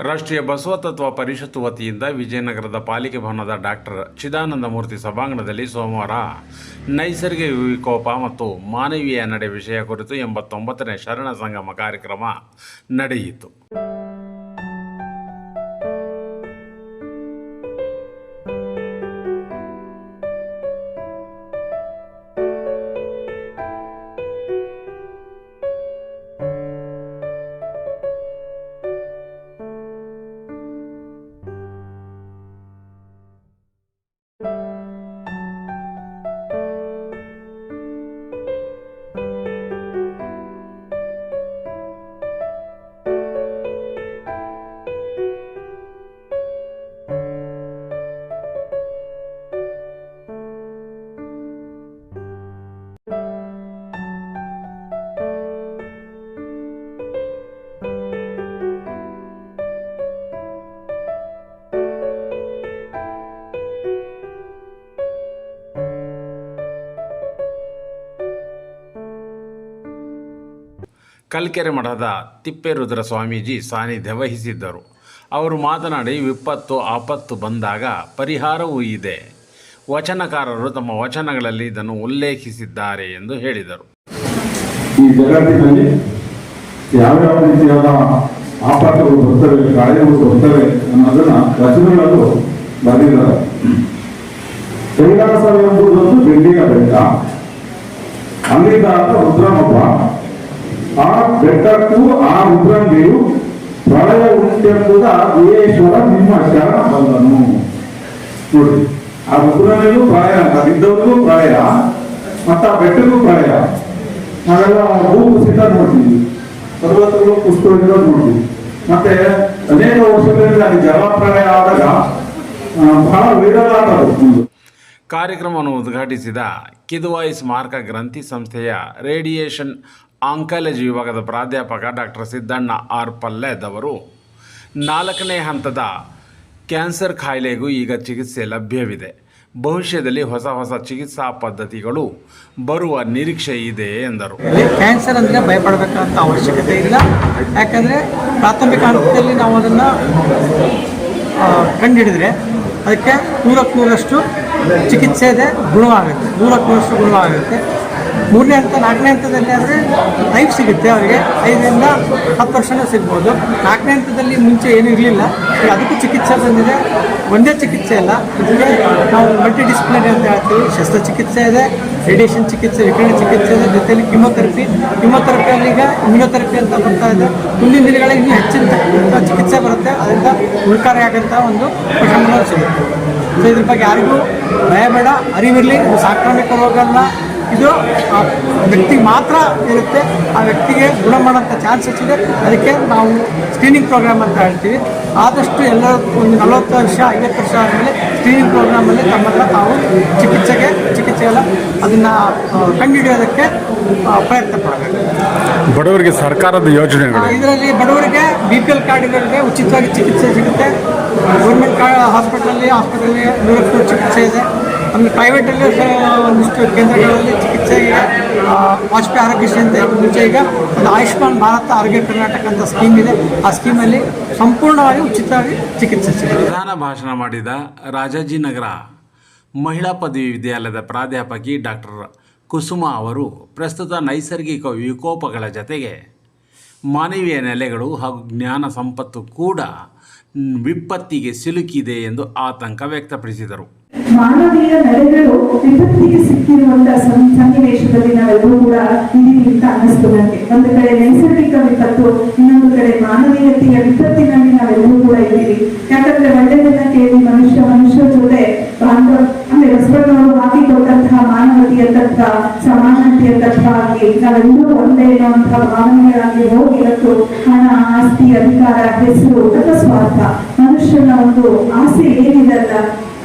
ರಾಷ್ಟ್ರೀಯ ಬಸವ ತತ್ವ ಪರಿಷತ್ತು ವತಿಯಿಂದ ವಿಜಯನಗರದ ಪಾಲಿಕೆ ಭವನದ ಡಾಕ್ಟರ್ ಚಿದಾನಂದ ಮೂರ್ತಿ ಸಭಾಂಗಣದಲ್ಲಿ ಸೋಮವಾರ ನೈಸರ್ಗಿಕ ವಿಕೋಪ ಮತ್ತು ಮಾನವೀಯ ನಡೆ ವಿಷಯ ಕುರಿತು ಎಂಬತ್ತೊಂಬತ್ತನೇ ಶರಣ ಸಂಗಮ ಕಾರ್ಯಕ್ರಮ ನಡೆಯಿತು. ಕಲ್ಕೆರೆ ಮಠದ ತಿಪ್ಪೇರುದ್ರ ಸ್ವಾಮೀಜಿ ಸಾನ್ನಿಧ್ಯ ವಹಿಸಿದ್ದರು. ಅವರು ಮಾತನಾಡಿ, ವಿಪತ್ತು, ಆಪತ್ತು ಬಂದಾಗ ಪರಿಹಾರವೂ ಇದೆ. ವಚನಕಾರರು ತಮ್ಮ ವಚನಗಳಲ್ಲಿ ಇದನ್ನು ಉಲ್ಲೇಖಿಸಿದ್ದಾರೆ ಎಂದು ಹೇಳಿದರು. ಈ ಜಗತ್ತಿನಲ್ಲಿ ಯಾವ್ಯಾವ ರೀತಿಯಾದ ಆಪತ್ತುಗಳು ಬರ್ತವೆ ಗಾಯಗಳು ಬರ್ತವೆ ಅನ್ನೋದನ್ನ ರಚನೆಗಳು ಬರೆದಿದ್ದಾರೆ. ಕೈಲಾಸ ಎಂಬುದೊಂದು ಬೆಳ್ಳಿಯ ಬೆಟ್ಟ ಅಲ್ಲಿದ್ದ ರುದ್ರನೊಬ್ಬ ಆ ಬೆಟ್ಟಕ್ಕೂ ಆ ರುದ್ರಂಗೆಯು ಪ್ರಳಯ ಉಂಟೆಂಬುದ ವಿಯೇಶ್ವರ ನಿಮ್ಮ ಶರಣ ಬಂದನು ನೋಡಿ, ಆ ರುದ್ರನಿಗೂ ಪ್ರಳಯ ಅದಿದ್ದವ್ರಿಗೂ ಪ್ರಳಯ, ಮತ್ತ ಆ ಬೆಟ್ಟಕ್ಕೂ ಪ್ರಳಯ. ನಾವೆಲ್ಲ ಭೂ ಕುಸಿತ ನೋಡ್ತೀವಿ ಪರ್ವತಗಳು ಕುಸಿತೋಗಿರೋದು ನೋಡ್ತೀವಿ. ಮತ್ತೆ ಅನೇಕ ವರ್ಷಗಳಿಂದ ಜಲಪ್ರಳಯ ಆದಾಗ ಬಹಳ ಆದವು ಕಾರ್ಯಕ್ರಮವನ್ನು ಉದ್ಘಾಟಿಸಿದ ಕಿದುವಾಯಿ ಸ್ಮಾರಕ ಗ್ರಂಥಿ ಸಂಸ್ಥೆಯ ರೇಡಿಯೇಷನ್ ಆಂಕಾಲಜಿ ವಿಭಾಗದ ಪ್ರಾಧ್ಯಾಪಕ ಡಾಕ್ಟರ್ ಸಿದ್ದಣ್ಣ ಆರ್ ಪಲ್ಲೆದ್ ಅವರು. ನಾಲ್ಕನೇ ಹಂತದ ಕ್ಯಾನ್ಸರ್ ಕಾಯಿಲೆಗೂ ಈಗ ಚಿಕಿತ್ಸೆ ಲಭ್ಯವಿದೆ. ಭವಿಷ್ಯದಲ್ಲಿ ಹೊಸ ಹೊಸ ಚಿಕಿತ್ಸಾ ಪದ್ಧತಿಗಳು ಬರುವ ನಿರೀಕ್ಷೆ ಇದೆ ಎಂದರು. ಕ್ಯಾನ್ಸರ್ ಅಂದರೆ ಭಯಪಡಬೇಕಂತ ಅವಶ್ಯಕತೆ ಇಲ್ಲ. ಯಾಕಂದರೆ ಪ್ರಾಥಮಿಕ ಹಂತದಲ್ಲಿ ನಾವು ಅದನ್ನು ಕಂಡುಹಿಡಿದ್ರೆ ಅದಕ್ಕೆ ನೂರಕ್ಕೆ ನೂರಷ್ಟು ಚಿಕಿತ್ಸೆ ಇದೆ, ಗುಣವಾಗುತ್ತೆ. ನೂರಕ್ಕೆ ನೂರಷ್ಟು ಗುಣವಾಗುತ್ತೆ. ಮೂರನೇ ಹಂತ, ನಾಲ್ಕನೇ ಹಂತದಲ್ಲಿ ಆದರೆ ಲೈಫ್ ಸಿಗುತ್ತೆ ಅವರಿಗೆ. ಐದರಿಂದ ಹತ್ತು ವರ್ಷನೂ ಸಿಗ್ಬೋದು. ನಾಲ್ಕನೇ ಹಂತದಲ್ಲಿ ಮುಂಚೆ ಏನೂ ಇರಲಿಲ್ಲ. ಅದಕ್ಕೂ ಚಿಕಿತ್ಸೆ ಬಂದಿದೆ. ಒಂದೇ ಚಿಕಿತ್ಸೆ ಅಲ್ಲ, ಇದಕ್ಕೆ ನಾವು ಮಲ್ಟಿ ಡಿಸ್ಪ್ಲಿನರಿ ಅಂತ ಹೇಳ್ತೀವಿ. ಶಸ್ತ್ರಚಿಕಿತ್ಸೆ ಇದೆ ರೇಡಿಯೇಷನ್ ಚಿಕಿತ್ಸೆ, ವಿಕಿರಣ ಚಿಕಿತ್ಸೆ ಇದೆ, ಜೊತೆಯಲ್ಲಿ ಕಿಮೋಥೆರಪಿ ಕಿಮೋಥೆರಪಿಯಲ್ಲಿ ಈಗ ಇಮ್ಯುನೋಥೆರಪಿ ಅಂತ ಬರ್ತಾ ಇದೆ. ಮುಂದಿನ ದಿನಗಳಲ್ಲಿ ಇನ್ನೂ ಹೆಚ್ಚಿನ ಚಿಕಿತ್ಸೆ ಬರುತ್ತೆ. ಅದರಿಂದ ಉಳ್ಕಾರಿಯಾಗಂಥ ಒಂದು ಪ್ರಶಮನ ಸಿಗುತ್ತೆ. ಸೊ ಇದ್ರ ಬಗ್ಗೆ ಯಾರಿಗೂ ಭಯ ಬೇಡ. ಅರಿವಿರಲಿ, ಸಾಂಕ್ರಾಮಿಕ ರೋಗ ಅಲ್ಲ ಇದು ವ್ಯಕ್ತಿ ಮಾತ್ರ ಇರುತ್ತೆ. ಆ ವ್ಯಕ್ತಿಗೆ ಗುಣ ಮಾಡೋಂಥ ಚಾನ್ಸಸ್ ಇದೆ. ಅದಕ್ಕೆ ನಾವು ಸ್ಕ್ರೀನಿಂಗ್ ಪ್ರೋಗ್ರಾಮ್ ಅಂತ ಹೇಳ್ತೀವಿ. ಆದಷ್ಟು ಎಲ್ಲ ಒಂದು ನಲವತ್ತು ವರ್ಷ ಐವತ್ತು ವರ್ಷ ಆದಮೇಲೆ ಸ್ಕ್ರೀನಿಂಗ್ ಪ್ರೋಗ್ರಾಮಲ್ಲಿ ತಮ್ಮ ಹತ್ರ ತಾವು ಚಿಕಿತ್ಸೆಗೆ ಚಿಕಿತ್ಸೆ ಎಲ್ಲ ಅದನ್ನು ಕಂಡುಹಿಡಿಯೋದಕ್ಕೆ ಪ್ರಯತ್ನ ಪಡಬೇಕು. ಬಡವರಿಗೆ ಸರ್ಕಾರದ ಯೋಜನೆಗಳು. ಇದರಲ್ಲಿ ಬಡವರಿಗೆ ಬಿ ಪಿ ಎಲ್ ಕಾರ್ಡ್ಗಳಿಗೆ ಉಚಿತವಾಗಿ ಚಿಕಿತ್ಸೆ ಸಿಗುತ್ತೆ. ಗೌರ್ಮೆಂಟ್ ಕಾ ಹಾಸ್ಪಿಟಲಲ್ಲಿ ಹಾಸ್ಪಿಟಲ್ಗೆ ನೂರಕ್ಕೂ ಚಿಕಿತ್ಸೆ ಇದೆ. ಆಮೇಲೆ ಪ್ರೈವೇಟಲ್ಲಿ ಒಂದಿಷ್ಟು ಕೇಂದ್ರಗಳಲ್ಲಿ ಚಿಕಿತ್ಸೆ ವಾಜಪೇಯಿ ಆರೋಗ್ಯ ಅಂತ ಮುಂಚೆ ಈಗ ಒಂದು ಆಯುಷ್ಮಾನ್ ಭಾರತ ಆರೋಗ್ಯ ಕರ್ನಾಟಕ ಅಂತ ಸ್ಕೀಮ್ ಇದೆ. ಆ ಸ್ಕೀಮಲ್ಲಿ ಸಂಪೂರ್ಣವಾಗಿ ಉಚಿತವಾಗಿ ಚಿಕಿತ್ಸೆ ಸಿಗುತ್ತೆ. ಪ್ರಧಾನ ಭಾಷಣ ಮಾಡಿದ ರಾಜಾಜಿನಗರ ಮಹಿಳಾ ಪದವಿ ವಿದ್ಯಾಲಯದ ಪ್ರಾಧ್ಯಾಪಕಿ ಡಾಕ್ಟರ್ ಕುಸುಮ ಅವರು ಪ್ರಸ್ತುತ ನೈಸರ್ಗಿಕ ವಿಕೋಪಗಳ ಜತೆಗೆ ಮಾನವೀಯ ನೆಲೆಗಳು ಹಾಗೂ ಜ್ಞಾನ ಸಂಪತ್ತು ಕೂಡ ವಿಪತ್ತಿಗೆ ಸಿಲುಕಿದೆ ಎಂದು ಆತಂಕ ವ್ಯಕ್ತಪಡಿಸಿದರು. ಮಾನವೀಯ ನಡೆಗಳು ವಿಪತ್ತಿಗೆ ಸಿಕ್ಕಿರುವಂತಹ ಸನ್- ಸನ್ನಿವೇಶದಲ್ಲಿ ನಾವೆಲ್ಲರೂ ಕೂಡ ಇದೀವಿ ಅಂತ ಅನ್ನಿಸ್ತು ನನಗೆ ಒಂದು ಕಡೆ ನೈಸರ್ಗಿಕ ವಿಪತ್ತು, ಇನ್ನೊಂದು ಕಡೆ ಮಾನವೀಯತೆಯ ವಿಪತ್ತಿನಲ್ಲಿ ನಾವೆಲ್ಲರೂ ಕೂಡ ಇದ್ದೀವಿ. ಯಾಕಂದ್ರೆ ಒಳ್ಳೆಯದನ್ನ ಕೇಳಿ ಮನುಷ್ಯ ಮನುಷ್ಯ ಜೊತೆ ಬಾಂಧವ, ಅಂದ್ರೆ ಬಸವಣ್ಣವರು ಹಾಕಿಕೊಟ್ಟಂತಹ ಮಾನವತೆಯ ತತ್ವ, ಸಮಾನತೆಯ ತತ್ವ ಆಗಿ ನಾವೆಲ್ಲರೂ ಒಂದೇ ಎನ್ನುವಂತಹ ಭಾವನೆಗಳಾಗಿ ಹೋಗಿ ಇವತ್ತು ಹಣ, ಆಸ್ತಿ, ಅಧಿಕಾರ, ಹೆಸರು ಸ್ವಾರ್ಥ, ಮನುಷ್ಯನ ಒಂದು ಆಸೆ ಏನಿದಲ್ಲ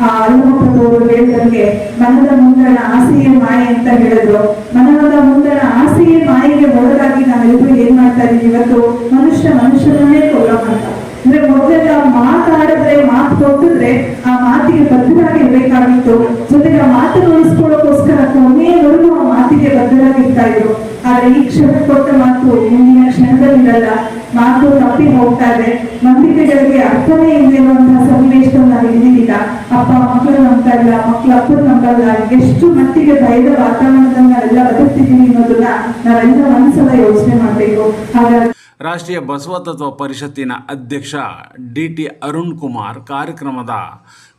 ಆ ಅಲ್ಲಮಪ್ಪದವರು ಹೇಳಿದಂಗೆ ಮನದ ಮುಂದಣ ಆಸೆಯೇ ಮಾಯೆ ಅಂತ ಹೇಳಿದ್ರು. ಮನದ ಮುಂದಣ ಆಸೆಯೇ ಮಾಯೆಗೆ ಒಳಗಾಗಿ ನಾವೆಲ್ಲರೂ ಏನ್ ಮಾಡ್ತಾ ಇದೀವಿ ಇವತ್ತು ಮನುಷ್ಯ ಮನುಷ್ಯನೇ ಕೊಲ್ಲ ಅಂತ ಅಂದ್ರೆ ಮೊದಲೆಲ್ಲ ಮಾತಾಡಿದ್ರೆ, ಮಾತು ಕೊಟ್ಟಿದ್ರೆ ಆ ಮಾತಿಗೆ ಬದ್ಧರಾಗಿರ್ಬೇಕಾಗಿತ್ತು ಜೊತೆಗೆ ಆ ಮಾತನ್ನು ಉಳಿಸ್ಕೊಳ್ಳೋಕೋಸ್ಕರ ಕೊನೆಯವರೆಗೂ ಆ ಮಾತಿಗೆ ಬದ್ಧರಾಗಿರ್ತಾ ಇದ್ರು. ಆದ್ರೆ ಈ ಕ್ಷಣ ಕೊಟ್ಟ ಮಾತು ಮುಂದಿನ ಕ್ಷಣದಲ್ಲಿರಲ್ಲ ಮಾತು ತಪ್ಪಿ ಹೋಗ್ತಾ ಇದೆ. ನಂಬಿಕೆಗಳಿಗೆ ಅರ್ಥನೇ ಇಲ್ಲಿರುವಂತಹ ಸನ್ನಿವೇಶ ನಾವು ಇದ್ದೀಗ ಅಪ್ಪ, ಮಕ್ಕಳು ನಂಬ್ತಾ ಇಲ್ಲ ಮಕ್ಕಳು ಅಪ್ಪನ ನಂಬಲ್ಲ. ಎಷ್ಟು ಮಟ್ಟಿಗೆ ಭಯದ ವಾತಾವರಣದಲ್ಲಿ ನಾವೆಲ್ಲ ಬದುಕ್ತಿದ್ದೀವಿ ಅನ್ನೋದನ್ನ ನಾವೆಲ್ಲ ಒಂದ್ಸಲ ಯೋಚನೆ ಮಾಡಬೇಕು. ಹಾಗಾಗಿ ರಾಷ್ಟ್ರೀಯ ಬಸವ ತತ್ವ ಪರಿಷತ್ತಿನ ಅಧ್ಯಕ್ಷ ಡಿ ಟಿ ಅರುಣ್ ಕುಮಾರ್ ಕಾರ್ಯಕ್ರಮದ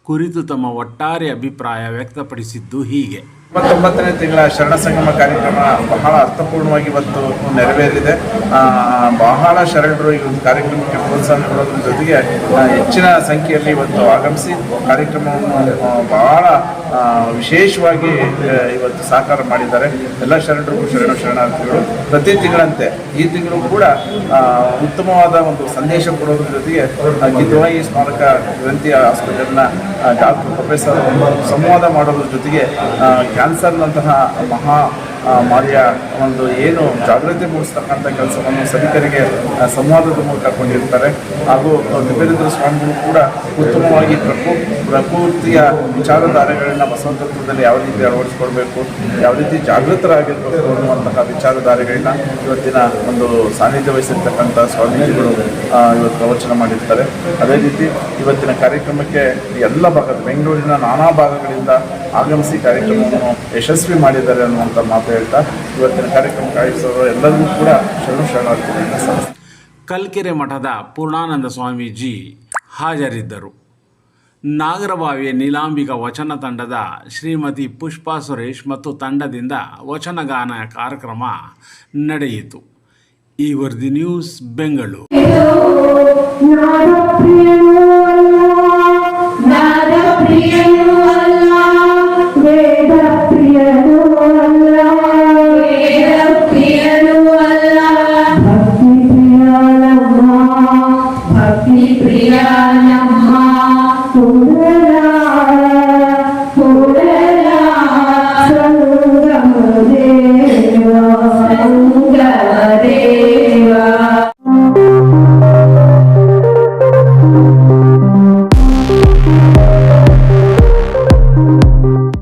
ಕುರಿತು ತಮ್ಮ ಒಟ್ಟಾರೆ ಅಭಿಪ್ರಾಯ ವ್ಯಕ್ತಪಡಿಸಿದ್ದು ಹೀಗೆ. ಇಪ್ಪತ್ತೊಂಬತ್ತನೇ ತಿಂಗಳ ಶರಣ ಸಂಗಮ ಕಾರ್ಯಕ್ರಮ ಬಹಳ ಅರ್ಥಪೂರ್ಣವಾಗಿ ಇವತ್ತು ನೆರವೇರಿದೆ. ಬಹಳ ಶರಣರು ಈ ಒಂದು ಕಾರ್ಯಕ್ರಮಕ್ಕೆ ಪ್ರೋತ್ಸಾಹ ಕೊಡೋದ್ರ ಜೊತೆಗೆ ಹೆಚ್ಚಿನ ಸಂಖ್ಯೆಯಲ್ಲಿ ಇವತ್ತು ಆಗಮಿಸಿ ಕಾರ್ಯಕ್ರಮವನ್ನು ಬಹಳ ವಿಶೇಷವಾಗಿ ಇವತ್ತು ಸಾಕಾರ ಮಾಡಿದ್ದಾರೆ. ಎಲ್ಲ ಶರಣರಿಗೂ ಶರಣ ಶರಣಾರ್ಥಿಗಳು. ಪ್ರತಿ ತಿಂಗಳಂತೆ ಈ ತಿಂಗಳು ಕೂಡ ಉತ್ತಮವಾದ ಒಂದು ಸಂದೇಶ ಕೊಡೋದ್ರ ಜೊತೆಗೆ ಕಿದ್ವಾಯಿ ಸ್ಮಾರಕ ಗ್ರಂಥಿ ಹಾಸ್ಪಿಟಲ್ನ ಡಾಕ್ಟರ್ ಪ್ರೊಫೆಸರ್ ಸಂವಾದ ಮಾಡೋದ್ರ ಜೊತೆಗೆ ಕ್ಯಾನ್ಸರ್ನಂತಹ ಮಹಾ ಮಾರಿಯ, ಒಂದು ಏನು ಜಾಗೃತಿ ಮೂಡಿಸ್ತಕ್ಕಂಥ ಕೆಲಸವನ್ನು ಸಭಿಕರಿಗೆ ಸಂವಾದದ ಮೂಲಕ ಕೊಂಡಿರ್ತಾರೆ ಹಾಗೂ ನಿವೇಂದ್ರ ಸ್ವಾಮಿಗಳು ಕೂಡ ಉತ್ತಮವಾಗಿ ಪ್ರಕೃ ಪ್ರಕೃತಿಯ ವಿಚಾರಧಾರೆಗಳನ್ನ ವಸಂತತ್ವದಲ್ಲಿ ಯಾವ ರೀತಿ ಅಳವಡಿಸ್ಕೊಡ್ಬೇಕು ಯಾವ ರೀತಿ ಜಾಗೃತರಾಗಿರ್ಬೇಕು ಅನ್ನುವಂತಹ ವಿಚಾರಧಾರೆಗಳನ್ನ ಇವತ್ತಿನ ಒಂದು ಸಾನ್ನಿಧ್ಯ ವಹಿಸಿರ್ತಕ್ಕಂಥ ಸ್ವಾಮೀಜಿಗಳು ಇವತ್ತು ಪ್ರವಚನ ಮಾಡಿರ್ತಾರೆ. ಅದೇ ರೀತಿ ಇವತ್ತಿನ ಕಾರ್ಯಕ್ರಮಕ್ಕೆ ಎಲ್ಲ ಭಾಗದ, ಬೆಂಗಳೂರಿನ ನಾನಾ ಭಾಗಗಳಿಂದ ಆಗಮಿಸಿ ಕಾರ್ಯಕ್ರಮವನ್ನು ಯಶಸ್ವಿ ಮಾಡಿದ್ದಾರೆ ಅನ್ನುವಂಥ ಮಾತು ಹೇಳ್ತಾ ಇವತ್ತಿನ ಕಾರ್ಯಕ್ರಮ ಕಾಯಿಸೋರು ಎಲ್ಲರಿಗೂ ಕೂಡ ಶರಣು ಶರಣಾರ್ಥಿಗಳನ್ನು ಕಲ್ಕೆರೆ ಮಠದ ಪೂರ್ಣಾನಂದ ಸ್ವಾಮೀಜಿ ಹಾಜರಿದ್ದರು. ನಾಗರಬಾವಿಯ ನೀಲಾಂಬಿಕ ವಚನ ತಂಡದ ಶ್ರೀಮತಿ ಪುಷ್ಪಾ ಸುರೇಶ್ ಮತ್ತು ತಂಡದಿಂದ ವಚನಗಾನ ಕಾರ್ಯಕ್ರಮ ನಡೆಯಿತು. ಈ ವರದಿ ನ್ಯೂಸ್ ಬೆಂಗಳೂರು.